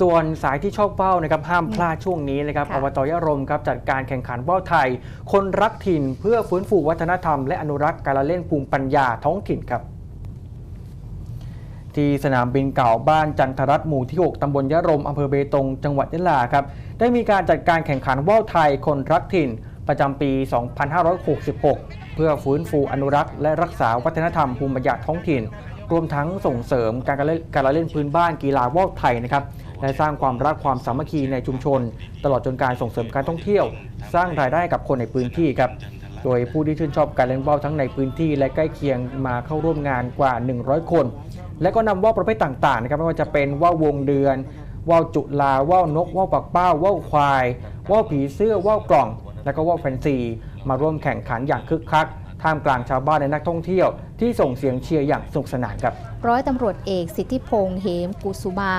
ส่วนสายที่ชอบว่าวนะครับห้ามพลาดช่วงนี้นะครับค่ะอบตยะรมครับจัดการแข่งขันว่าวไทย คนรักถิ่นเพื่อฟื้นฟูวัฒนธรรมและอนุรักษ์การละเล่นภูมิปัญญาท้องถิ่นครับที่สนามบินเก่าบ้านจันทรัตน์หมู่ที่ 6 ตำบลยะรม อำเภอเบตง จังหวัดยะลาครับ ได้มีการจัดการแข่งขันว่าวไทยคนรักถิ่น ประจำปี 2566 เพื่อฟื้นฟูอนุรักษ์และรักษาวัฒนธรรมภูมิปัญญาท้องถิ่น รวมทั้งส่งเสริมการเล่นการเล่นพื้นบ้านกีฬาว่าวไทยนะครับและสร้างความรักความสามัคคีในชุมชน ตลอดจนการส่งเสริมการท่องเที่ยว สร้างรายได้กับคนในพื้นที่ครับโดยผู้ที่ชื่นชอบการเล่นว่าวทั้งในพื้นที่ และใกล้เคียงมาเข้าร่วมงานกว่า 100 คน และก็นำว่าวประเภทต่างๆนะครับไม่ว่าจะเป็นว่าววงเดือนว่าวจุลาว่าวนกว่าวปักเป้าว่าวควายว่าวผีเสื้อว่าวกล่อง และก็ว่าวแฟนซีมาร่วมแข่งขันอย่างคึกคักท่ามกลางชาวบ้านและนักท่องเที่ยว ที่ส่งเสียงเชียร์อย่างสนุกสนานครับ ร้อยตำรวจเอกสิทธิพงษ์เหมกุสุมา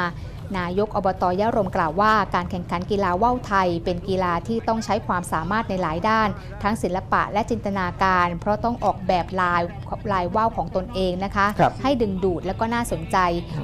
นายกอบตยะรมกล่าวว่า การแข่งขันกีฬาว่าวไทย เป็นกีฬาที่ต้องใช้ความสามารถในหลายด้าน ทั้งศิลปะและจินตนาการ เพราะต้องออกแบบลายลายว่าวของตนเองนะคะครับให้ดึงดูดและก็น่าสนใจ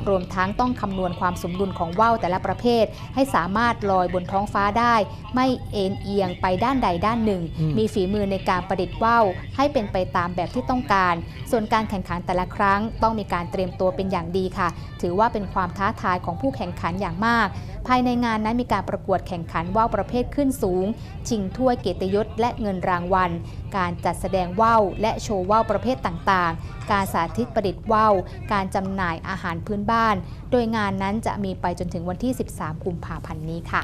รวมทั้งต้องคำนวณความสมดุลของว่าวแต่ละประเภท ให้สามารถลอยบนท้องฟ้าได้ ไม่เอ็นเอียงไปด้านใดด้านหนึ่งอืมมีฝีมือในการประดิษฐ์ว่าวให้เป็นไปตามแบบที่ต้องการ ส่วนการแข่งขันแต่ละครั้ง ต้องมีการเตรียมตัวเป็นอย่างดีค่ะ ถือว่าเป็นความท้าทายของผู้แข่งขันอย่างมาก ภายในงานนั้นมีการประกวดแข่งขันว่าวประเภทขึ้นสูง ชิงถ้วยเกียรติยศและเงินรางวัล การจัดแสดงว่าวและโชว์ว่าวประเภทต่างๆ การสาธิตประดิษฐ์ว่าวการจำหน่ายอาหารพื้นบ้าน โดยงานนั้นจะมีไปจนถึงวันที่ 13 กุมภาพันธ์นี้ค่ะ